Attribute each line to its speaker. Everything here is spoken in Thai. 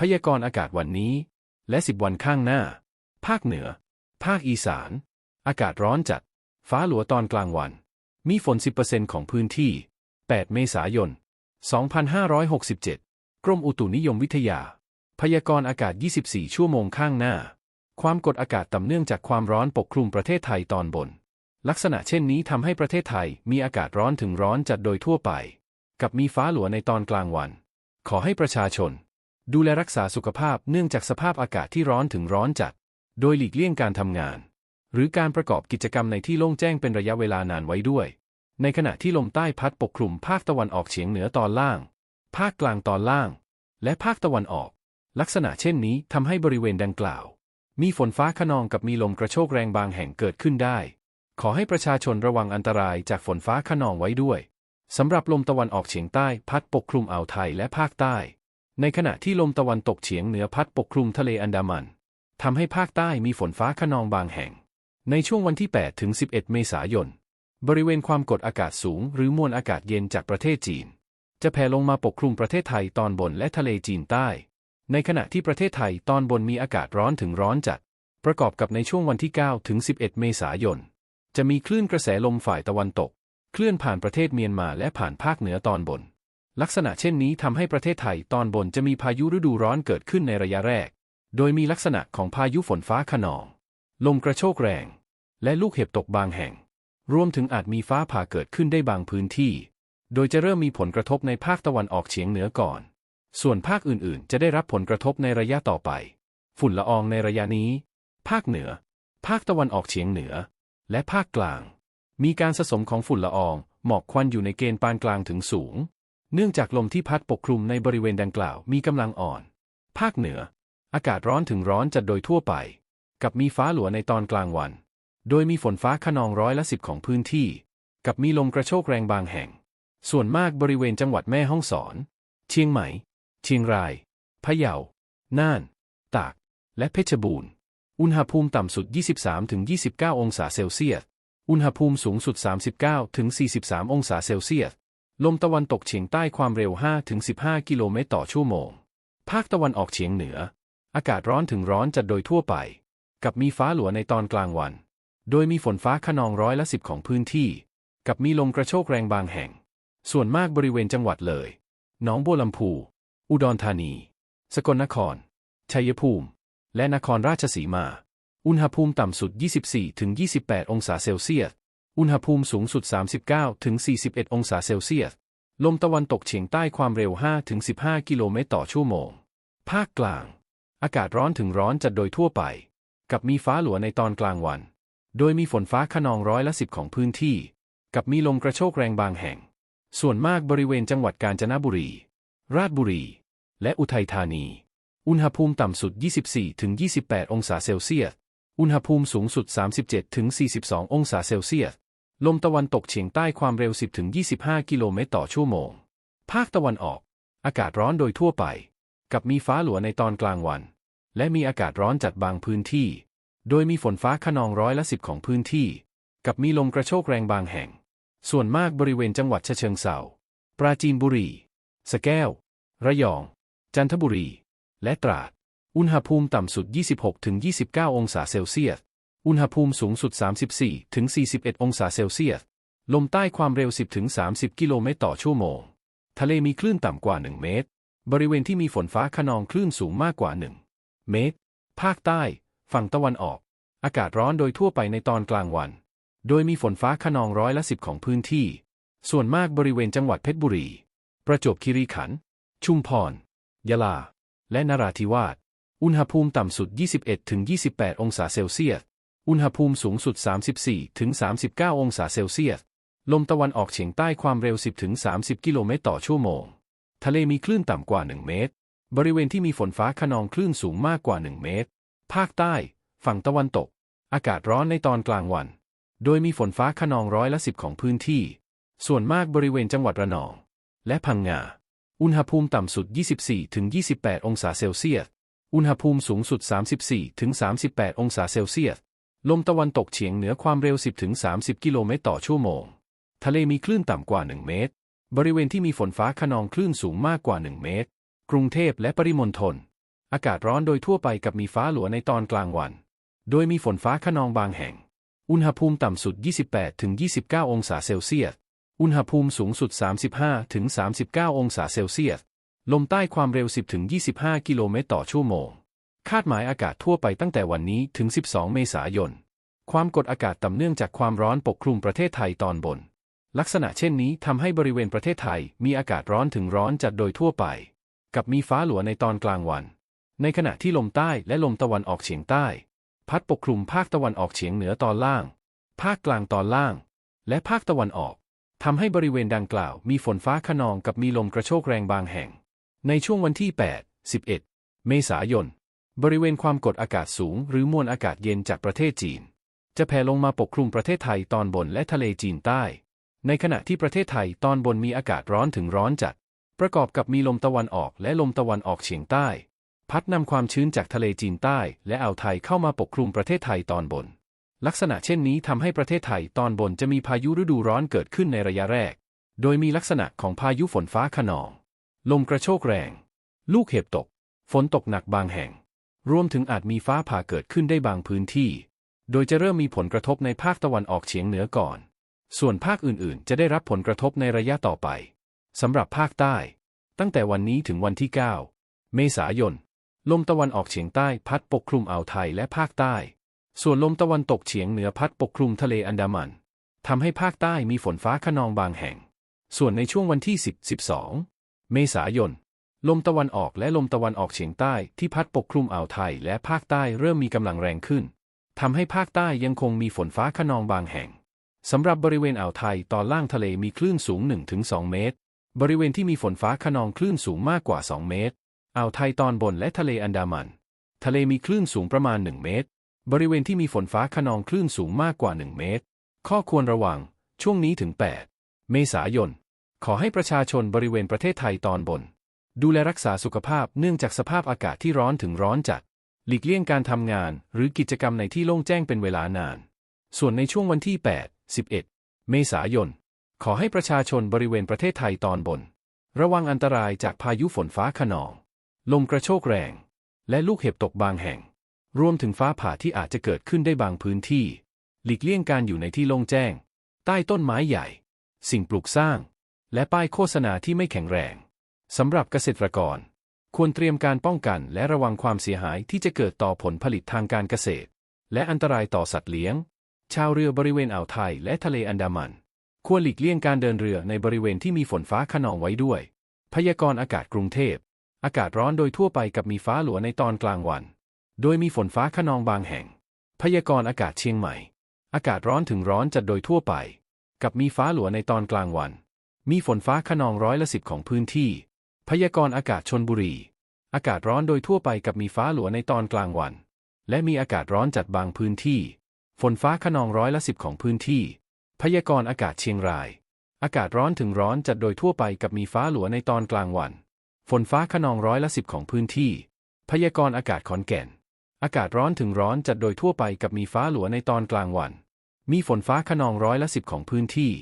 Speaker 1: พยากรณ์อากาศวันนี้ และ 10 วันข้างหน้า ภาคเหนือ ภาคอีสาน อากาศร้อนจัด ฟ้าหลัวตอนกลางวัน มีฝน 10%ของพื้นที่ 8 เมษายน 2567 กรมอุตุนิยมวิทยา พยากรณ์อากาศ 24 ชั่วโมงข้างหน้า ความกดอากาศต่ำเนื่องจากความร้อนปกคลุมประเทศไทยตอนบน ลักษณะเช่นนี้ทำให้ประเทศไทยมีอากาศร้อนถึงร้อนจัดโดยทั่วไป กับมีฟ้าหลัวในตอนกลางวัน ขอให้ประชาชน ดูแลรักษาสุขภาพเนื่องจากสภาพอากาศที่ร้อนถึงร้อนจัด โดยหลีกเลี่ยงการทำงาน หรือการประกอบกิจกรรมในที่โล่งแจ้งเป็นระยะเวลานานไว้ด้วย ในขณะที่ลมใต้พัดปกคลุมภาคตะวันออกเฉียงเหนือตอนล่าง ภาคกลางตอนล่าง และภาคตะวันออก ลักษณะเช่นนี้ทำให้บริเวณดังกล่าว มีฝนฟ้าขนองกับมีลมกระโชกแรงบางแห่งเกิดขึ้นได้ ขอให้ประชาชนระวังอันตรายจากฝนฟ้าขนองไว้ด้วยสำหรับลมตะวันออกเฉียงใต้พัดปกคลุมอ่าวไทยและภาคใต้ ในขณะที่ลมตะวันตกเฉียงเหนือพัดปกคลุมทะเลอันดามันทำให้ภาคใต้มีฝนฟ้าขนองบางแห่ง ในช่วงวันที่ 8 ถึง 11 เมษายน บริเวณความกดอากาศสูง หรือมวลอากาศเย็นจากประเทศจีน จะแผ่ลงมาปกคลุมประเทศไทยตอนบนและทะเลจีนใต้ ในขณะที่ประเทศไทยตอนบนมีอากาศร้อนถึงร้อนจัด ประกอบกับในช่วงวันที่ 9 ถึง 11 เมษายน จะมีคลื่นกระแสลมฝ่ายตะวันตก เคลื่อนผ่านประเทศเมียนมาและผ่านภาคเหนือตอนบน ลักษณะเช่นนี้ทำให้ประเทศไทยตอนบนจะมีพายุฤดูร้อนเกิดขึ้นในระยะแรก โดยมีลักษณะของพายุฝนฟ้าขนอง ลมกระโชกแรง และลูกเห็บตกบางแห่ง รวมถึงอาจมีฟ้าผ่าเกิดขึ้นได้บางพื้นที่ โดยจะเริ่มมีผลกระทบในภาคตะวันออกเฉียงเหนือก่อน ส่วนภาคอื่นๆ จะได้รับผลกระทบในระยะต่อไป ฝุ่นละอองในระยะนี้ ภาคเหนือ ภาคตะวันออกเฉียงเหนือ และภาคกลาง มีการสะสมของฝุ่นละออง หมอกควันอยู่ในเกณฑ์ปานกลางถึงสูง เนื่องจากลมที่พัดปกคลุมในบริเวณดังกล่าวมีกำลังอ่อน ภาคเหนือ อากาศร้อนถึงร้อนจัดโดยทั่วไป กับมีฟ้าหลัวในตอนกลางวัน โดยมีฝนฟ้าขนองร้อยละสิบของพื้นที่ กับมีลมกระโชกแรงบางแห่ง ส่วนมากบริเวณจังหวัดแม่ฮ่องสอน เชียงใหม่ เชียงราย พะเยา น่าน ตาก และเพชรบูรณ์ อุณหภูมิต่ำสุด 23-29 องศาเซลเซียส อุณหภูมิสูงสุด 39-43 องศาเซลเซียส ลมตะวันตกเฉียงใต้ความเร็ว 5-15 กิโลเมตรต่อชั่วโมง ภาคตะวันออกเฉียงเหนือ อากาศร้อนถึงร้อนจัดโดยทั่วไป กับมีฟ้าหลัวในตอนกลางวัน โดยมีฝนฟ้าขนองร้อยละสิบของพื้นที่ กับมีลมกระโชกแรงบางแห่ง ส่วนมากบริเวณจังหวัดเลย หนองบัวลำพู อุดรธานี สกลนคร ชัยภูมิ และนครราชสีมา อุณหภูมิต่ำสุด 24-28 องศาเซลเซียส อุณหภูมิสูงสุด 39-41 องศาเซลเซียส ลมตะวันตกเฉียงใต้ความเร็ว5-15 กิโลเมตรต่อชั่วโมง ภาคกลาง อากาศร้อนถึงร้อนจัดโดยทั่วไป กับมีฟ้าหลัวในตอนกลางวัน โดยมีฝนฟ้าขนองร้อยละสิบของพื้นที่ กับมีลมกระโชกแรงบางแห่ง ส่วนมากบริเวณจังหวัดกาญจนบุรี ราชบุรี และอุทัยธานี อุณหภูมิต่ำสุด 24-28 องศาเซลเซียส อุณหภูมิสูงสุด 37-42 องศาเซลเซียส ลมตะวันตกเฉียงใต้ความเร็ว 10-25 กิโลเมตรต่อชั่วโมง ภาคตะวันออก อากาศร้อนโดยทั่วไป กับมีฟ้าหลัวในตอนกลางวัน และมีอากาศร้อนจัดบางพื้นที่ โดยมีฝนฟ้าขนองร้อยละสิบของพื้นที่ กับมีลมกระโชกแรงบางแห่ง ส่วนมากบริเวณจังหวัดเชิงเทราปราจีนบุรี สแก้ว ระยอง จันทบุรี และตราด อุณหภูมิต่ำสุด 26-29 องศาเซลเซียส อุณหภูมิสูงสุด 34-41 องศาเซลเซียส ลมใต้ความเร็ว 10-30 กิโลเมตรต่อชั่วโมง ทะเลมีคลื่นต่ำกว่า 1 เมตร บริเวณที่มีฝนฟ้าขนองคลื่นสูงมากกว่า 1 เมตร ภาคใต้ ฝั่งตะวันออก อากาศร้อนโดยทั่วไปในตอนกลางวัน โดยมีฝนฟ้าขนองร้อยละสิบของพื้นที่ ส่วนมากบริเวณจังหวัดเพชรบุรี ประจวบคีรีขันธ์ ชุมพร ยะลา และนราธิวาส อุณหภูมิต่ำสุด 21-28 องศาเซลเซียส อุณหภูมิสูงสุด 34-39องศาเซลเซียส ลมตะวันออกเฉียงใต้ความเร็ว 10-30กิโลเมตรต่อชั่วโมง ทะเลมีคลื่นต่ำกว่า 1 เมตร บริเวณที่มีฝนฟ้าขนองคลื่นสูงมากกว่า 1 เมตร ภาคใต้ ฝั่งตะวันตก อากาศร้อนในตอนกลางวัน โดยมีฝนฟ้าขนองร้อยละสิบของพื้นที่ ส่วนมากบริเวณจังหวัดระนอง และพังงา อุณหภูมิต่ำสุด 24-28 องศาเซลเซียส อุณหภูมิสูงสุด 34-38 องศาเซลเซียส ลมตะวันตกเฉียงเหนือความเร็ว 10ถึง30 กิโลเมตรต่อชั่วโมง ทะเลมีคลื่นต่ำกว่า 1 เมตร บริเวณที่มีฝนฟ้าขนองคลื่นสูงมากกว่า 1 เมตร กรุงเทพและปริมณฑล อากาศร้อนโดยทั่วไปกับมีฟ้าหลัวในตอนกลางวัน โดยมีฝนฟ้าขนองบางแห่ง อุณหภูมิต่ำสุด 28ถึง29 องศาเซลเซียส อุณหภูมิสูงสุด 35ถึง39 องศาเซลเซียส ลมใต้ความเร็ว 10ถึง25 กิโลเมตรต่อชั่วโมง คาดหมายอากาศทั่วไปตั้งแต่วันนี้ถึง 12 เมษายน ความกดอากาศต่ำเนื่องจากความร้อนปกคลุมประเทศไทยตอนบน ลักษณะเช่นนี้ทำให้บริเวณประเทศไทยมีอากาศร้อนถึงร้อนจัดโดยทั่วไป กับมีฟ้าหลัวในตอนกลางวัน ในขณะที่ลมใต้และลมตะวันออกเฉียงใต้ พัดปกคลุมภาคตะวันออกเฉียงเหนือตอนล่าง ภาคกลางตอนล่าง และภาคตะวันออกทำให้บริเวณดังกล่าว มีฝนฟ้าขนองกับมีลมกระโชกแรงบางแห่ง ในช่วงวันที่ 8 11 เมษายน บริเวณความกดอากาศสูง หรือมวลอากาศเย็นจากประเทศจีน จะแผ่ลงมาปกคลุมประเทศไทยตอนบนและทะเลจีนใต้ ในขณะที่ประเทศไทยตอนบนมีอากาศร้อนถึงร้อนจัด ประกอบกับมีลมตะวันออกและลมตะวันออกเฉียงใต้ พัดนำความชื้นจากทะเลจีนใต้ และอ่าวไทยเข้ามาปกคลุมประเทศไทยตอนบน ลักษณะเช่นนี้ทำให้ประเทศไทยตอนบนจะมีพายุฤดูร้อนเกิดขึ้นในระยะแรก โดยมีลักษณะของพายุฝนฟ้าขนอง ลมกระโชกแรง ลูกเห็บตก ฝนตกหนักบางแห่ง รวมถึงอาจมีฟ้าผ่าเกิดขึ้นได้บางพื้นที่ โดยจะเริ่มมีผลกระทบในภาคตะวันออกเฉียงเหนือก่อน ส่วนภาคอื่นๆ จะได้รับผลกระทบในระยะต่อไป สำหรับภาคใต้ ตั้งแต่วันนี้ถึงวันที่ 9 เมษายน ลมตะวันออกเฉียงใต้พัดปกคลุมอ่าวไทยและภาคใต้ ส่วนลมตะวันตกเฉียงเหนือพัดปกคลุมทะเลอันดามันทำให้ภาคใต้มีฝนฟ้าขนองบางแห่ง ส่วนในช่วงวันที่ 10-12 เมษายน ลมตะวันออกและลมตะวันออกเฉียงใต้ที่พัดปกคลุมอ่าวไทยและภาคใต้เริ่มมีกำลังแรงขึ้นทำให้ภาคใต้ยังคงมีฝนฟ้าขนองบางแห่งสำหรับบริเวณอ่าวไทยตอนล่างทะเลมีคลื่นสูง 1-2 เมตร บริเวณที่มีฝนฟ้าขนองคลื่นสูงมากกว่า 2 เมตร อ่าวไทยตอนบนและทะเลอันดามัน ทะเลมีคลื่นสูงประมาณ 1 เมตร บริเวณที่มีฝนฟ้าขนองคลื่นสูงมากกว่า 1 เมตร ข้อควรระวัง ช่วงนี้ถึง 8 เมษายน ขอให้ประชาชนบริเวณประเทศไทยตอนบน ดูแลรักษาสุขภาพเนื่องจากสภาพอากาศที่ร้อนถึงร้อนจัด หลีกเลี่ยงการทำงาน หรือกิจกรรมในที่โล่งแจ้งเป็นเวลานาน ส่วนในช่วงวันที่ 8 11 เมษายน ขอให้ประชาชนบริเวณประเทศไทยตอนบน ระวังอันตรายจากพายุฝนฟ้าขนอง ลมกระโชกแรง และลูกเห็บตกบางแห่ง รวมถึงฟ้าผ่าที่อาจจะเกิดขึ้นได้บางพื้นที่ หลีกเลี่ยงการอยู่ในที่โล่งแจ้ง ใต้ต้นไม้ใหญ่ สิ่งปลูกสร้าง และป้ายโฆษณาที่ไม่แข็งแรง สำหรับเกษตรกร ควรเตรียมการป้องกันและระวังความเสียหายที่จะเกิดต่อผลผลิตทางการเกษตร และอันตรายต่อสัตว์เลี้ยง ชาวเรือบริเวณอ่าวไทยและทะเลอันดามัน ควรหลีกเลี่ยงการเดินเรือในบริเวณที่มีฝนฟ้าขนองไว้ด้วย พยากรณ์อากาศกรุงเทพ อากาศร้อนโดยทั่วไปกับมีฟ้าหลัวในตอนกลางวัน โดยมีฝนฟ้าขนองบางแห่ง พยากรณ์อากาศเชียงใหม่ อากาศร้อนถึงร้อนจัดโดยทั่วไป กับมีฟ้าหลัวในตอนกลางวัน มีฝนฟ้าขนองร้อยละสิบของพื้นที่ พยากรณ์อากาศชนบุรี อากาศร้อนโดยทั่วไปกับมีฟ้าหลัวในตอนกลางวัน และมีอากาศร้อนจัดบางพื้นที่ ฝนฟ้าขนองร้อยละสิบของพื้นที่ พยากรณ์อากาศเชียงราย อากาศร้อนถึงร้อนจัดโดยทั่วไปกับมีฟ้าหลัวในตอนกลางวัน ฝนฟ้าขนองร้อยละสิบของพื้นที่ พยากรณ์อากาศขอนแก่น อากาศร้อนถึงร้อนจัดโดยทั่วไปกับมีฟ้าหลัวในตอนกลางวัน มีฝนฟ้าขนองร้อยละสิบของพื้นที่